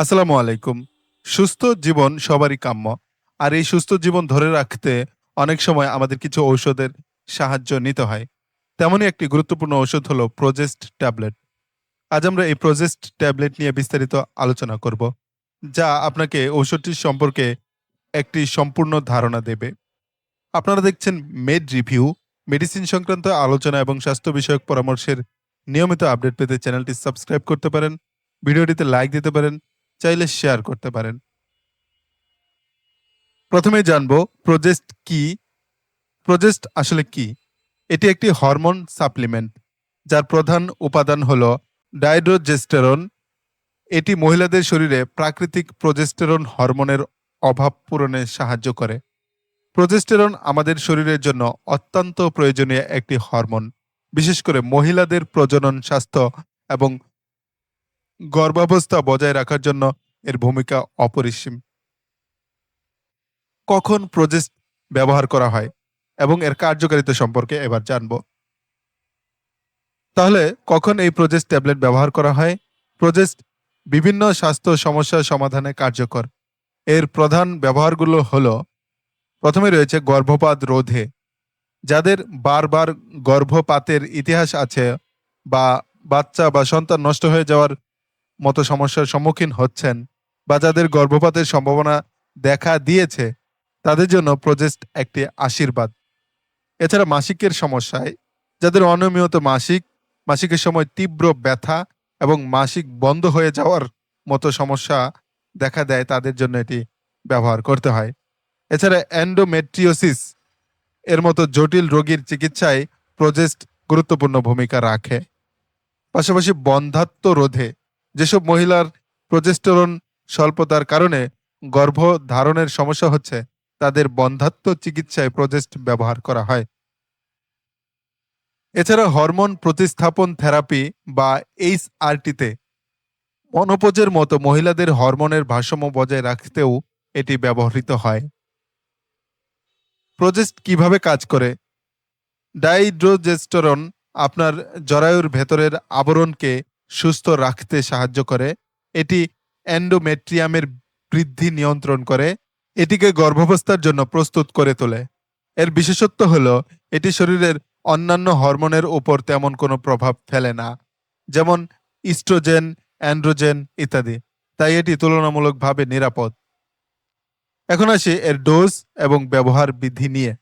আসসালামু আলাইকুম। সুস্থ জীবন সবারই কাম্য। আর এই সুস্থ জীবন ধরে রাখতে অনেক সময় আমাদের কিছু ঔষধের সাহায্য নিতে হয়। তেমনই একটি গুরুত্বপূর্ণ ঔষধ হলো প্রজেস্ট ট্যাবলেট। আজ আমরা এই প্রোজেস্ট ট্যাবলেট নিয়ে বিস্তারিত আলোচনা করব, যা আপনাকে ঔষধটির সম্পর্কে একটি সম্পূর্ণ ধারণা দেবে। আপনারা দেখছেন মেড রিভিউ, মেডিসিন সংক্রান্ত আলোচনা এবং স্বাস্থ্য বিষয়ক পরামর্শের নিয়মিত আপডেট পেতে চ্যানেলটি সাবস্ক্রাইব করতে পারেন, ভিডিওটিতে লাইক দিতে পারেন চাইলে শেয়ার করতে পারেন। প্রথমে জানব প্রোজেস্ট কি? প্রোজেস্ট আসলে কি? এটি একটি হরমোন সাপ্লিমেন্ট যার প্রধান উপাদান হল ডাইড্রোজেস্টেরন এটি মহিলাদের শরীরে প্রাকৃতিক প্রজেস্টেরন হরমোনের অভাব পূরণে সাহায্য করে। প্রোজেস্টেরন আমাদের শরীরের জন্য অত্যন্ত প্রয়োজনীয় একটি হরমোন বিশেষ করে মহিলাদের প্রজনন স্বাস্থ্য এবং গর্ভাবস্থা বজায় রাখার জন্য এর ভূমিকা অপরিসীম। কখন প্রজেস্ট ব্যবহার করা হয় এবং এর কার্যকারিতা সম্পর্কে এবার জানব। তাহলে কখন এই প্রজেস্ট ট্যাবলেট ব্যবহার করা হয়? প্রজেস্ট বিভিন্ন স্বাস্থ্য সমস্যা সমাধানে কার্যকর। এর প্রধান ব্যবহারগুলো হল, প্রথমে রয়েছে গর্ভপাত রোধে। যাদের বারবার গর্ভপাতের ইতিহাস আছে বা বাচ্চা বা সন্তান নষ্ট হয়ে যাওয়ার মতো সমস্যার সম্মুখীন হচ্ছেন বা যাদের গর্ভপাতের সম্ভাবনা দেখা দিয়েছে, তাদের জন্য প্রজেস্ট একটি আশীর্বাদ। এছাড়া মাসিকের সমস্যায়, যাদের অনিয়মিত মাসিক, মাসিকের সময় তীব্র ব্যথা এবং মাসিক বন্ধ হয়ে যাওয়ার মতো সমস্যা দেখা দেয়, তাদের জন্য এটি ব্যবহার করতে হয়। এছাড়া অ্যান্ডোমেট্রিওসিস এর মতো জটিল রোগীর চিকিৎসায় প্রজেস্ট গুরুত্বপূর্ণ ভূমিকা রাখে। পাশাপাশি বন্ধাত্ম রোধে যেসব মহিলার প্রজেস্টেরন স্বল্পতার কারণে গর্ভ ধারণের সমস্যা হচ্ছে, তাদের বন্ধাত্ম চিকিৎসায় প্রজেস্ট ব্যবহার করা হয়। এছাড়া হরমোন প্রতিস্থাপন থেরাপি বা এইচআরটিতে মনোপোজের মতো মহিলাদের হরমোনের ভারসাম্য বজায় রাখতেও এটি ব্যবহৃত হয়। প্রজেস্ট কীভাবে কাজ করে? ডাইড্রোজেস্টরন আপনার জরায়ুর ভেতরের আবরণকে সুস্থ রাখতে সাহায্য করে। এটি অ্যান্ডোমেট্রিয়ামের বৃদ্ধি নিয়ন্ত্রণ করে। এটিকে গর্ভাবস্থার জন্য প্রস্তুত করে তোলে। এর বিশেষত্ব হল, এটি শরীরের অন্যান্য হরমোনের উপর তেমন কোনো প্রভাব ফেলে না, যেমন ইস্ট্রোজেন, অ্যান্ড্রোজেন ইত্যাদি, তাই এটি তুলনামূলকভাবে নিরাপদ। এখন আসি এর ডোজ এবং ব্যবহার বিধি নিয়ে।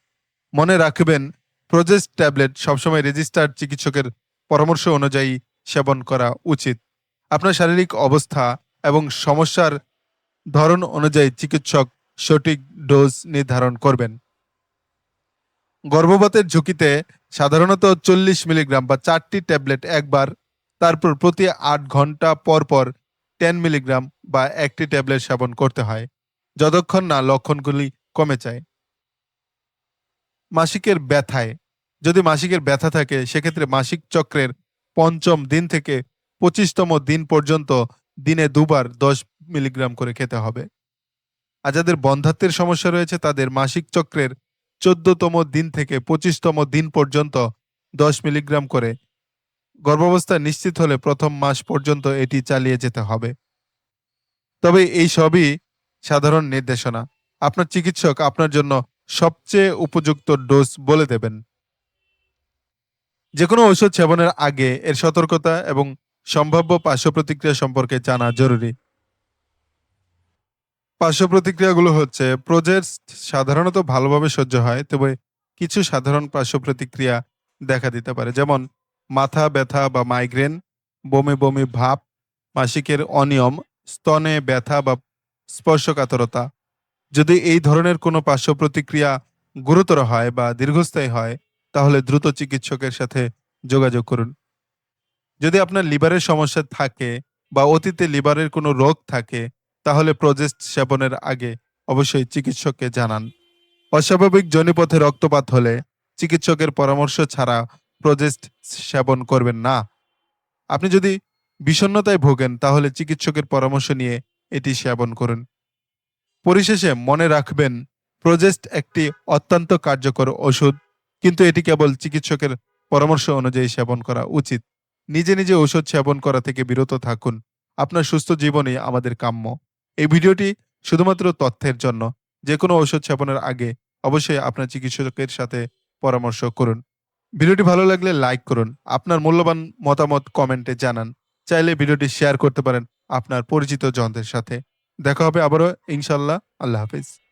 মনে রাখবেন, প্রজেস্ট ট্যাবলেট সবসময় রেজিস্টার্ড চিকিৎসকের পরামর্শ অনুযায়ী সেবন করা উচিত। আপনার শারীরিক অবস্থা এবং সমস্যার ধরন অনুযায়ী চিকিৎসক সঠিক ডোজ নির্ধারণ করবেন। গর্ভপাতের ঝুঁকিতে সাধারণত চল্লিশ মিলিগ্রাম বা চারটি ট্যাবলেট একবার, তারপর প্রতি আট ঘণ্টা পর পর টেন মিলিগ্রাম বা একটি ট্যাবলেট সেবন করতে হয়, যতক্ষণ না লক্ষণগুলি কমে যায়। মাসিকের ব্যথায়, যদি মাসিকের ব্যথা থাকে, সেক্ষেত্রে মাসিক চক্রের পঞ্চম দিন থেকে পঁচিশতম দিন পর্যন্ত দিনে দুবার দশ মিলিগ্রাম করে খেতে হবে। আর যাদের বন্ধাত্বের সমস্যা রয়েছে, তাদের মাসিক চক্রের চোদ্দতম দিন থেকে পঁচিশতম দিন পর্যন্ত দশ মিলিগ্রাম করে গর্ভাবস্থা নিশ্চিত হলে প্রথম মাস পর্যন্ত এটি চালিয়ে যেতে হবে। তবে এই সবই সাধারণ নির্দেশনা। আপনার চিকিৎসক আপনার জন্য সবচেয়ে উপযুক্ত ডোজ বলে দেবেন। যে কোনো ঔষধ সেবনের আগে এর সতর্কতা এবং সম্ভাব্য পার্শ্ব প্রতিক্রিয়া সম্পর্কে জানা জরুরি। পার্শ্ব প্রতিক্রিয়াগুলো হচ্ছে, প্রজেস্ট সাধারণত ভালোভাবে সহ্য হয়, তবে কিছু সাধারণ পার্শ্ব প্রতিক্রিয়া দেখা দিতে পারে, যেমন মাথা ব্যথা বা মাইগ্রেন বমি বমি ভাব, মাসিকের অনিয়ম, স্তনে ব্যথা বা স্পর্শকাতরতা। যদি এই ধরনের কোনো পার্শ্ব প্রতিক্রিয়া গুরুতর হয় বা দীর্ঘস্থায়ী হয় তাহলে দ্রুত চিকিৎসকের সাথে যোগাযোগ করুন। যদি আপনার লিভারের সমস্যা থাকে বা অতীতে লিভারের কোনো রোগ থাকে, তাহলে প্রজেস্ট সেবনের আগে অবশ্যই চিকিৎসককে জানান। অস্বাভাবিক জনিপথে রক্তপাত হলে চিকিৎসকের পরামর্শ ছাড়া প্রজেস্ট সেবন করবেন না। আপনি যদি বিষণ্ণতায় ভোগেন, তাহলে চিকিৎসকের পরামর্শ নিয়ে এটি সেবন করুন। পরিশেষে মনে রাখবেন, প্রজেস্ট একটি অত্যন্ত কার্যকর ওষুধ। কিন্তু এটি কেবল চিকিৎসকের পরামর্শ অনুযায়ী সেবন করা উচিত। নিজে নিজে ঔষধ সেবন করা থেকে বিরত থাকুন। আপনার সুস্থ জীবনই আমাদের কাম্য। এই ভিডিওটি শুধুমাত্র তথ্যের জন্য। যে কোনো ঔষধ সেবনের আগে অবশ্যই আপনার চিকিৎসকের সাথে পরামর্শ করুন। ভিডিওটি ভালো লাগলে লাইক করুন। আপনার মূল্যবান মতামত কমেন্টে জানান। চাইলে ভিডিওটি শেয়ার করতে পারেন আপনার পরিচিত জনদের সাথে। দেখা হবে আবারও। ইনশাল্লাহ আল্লাহ হাফিজ।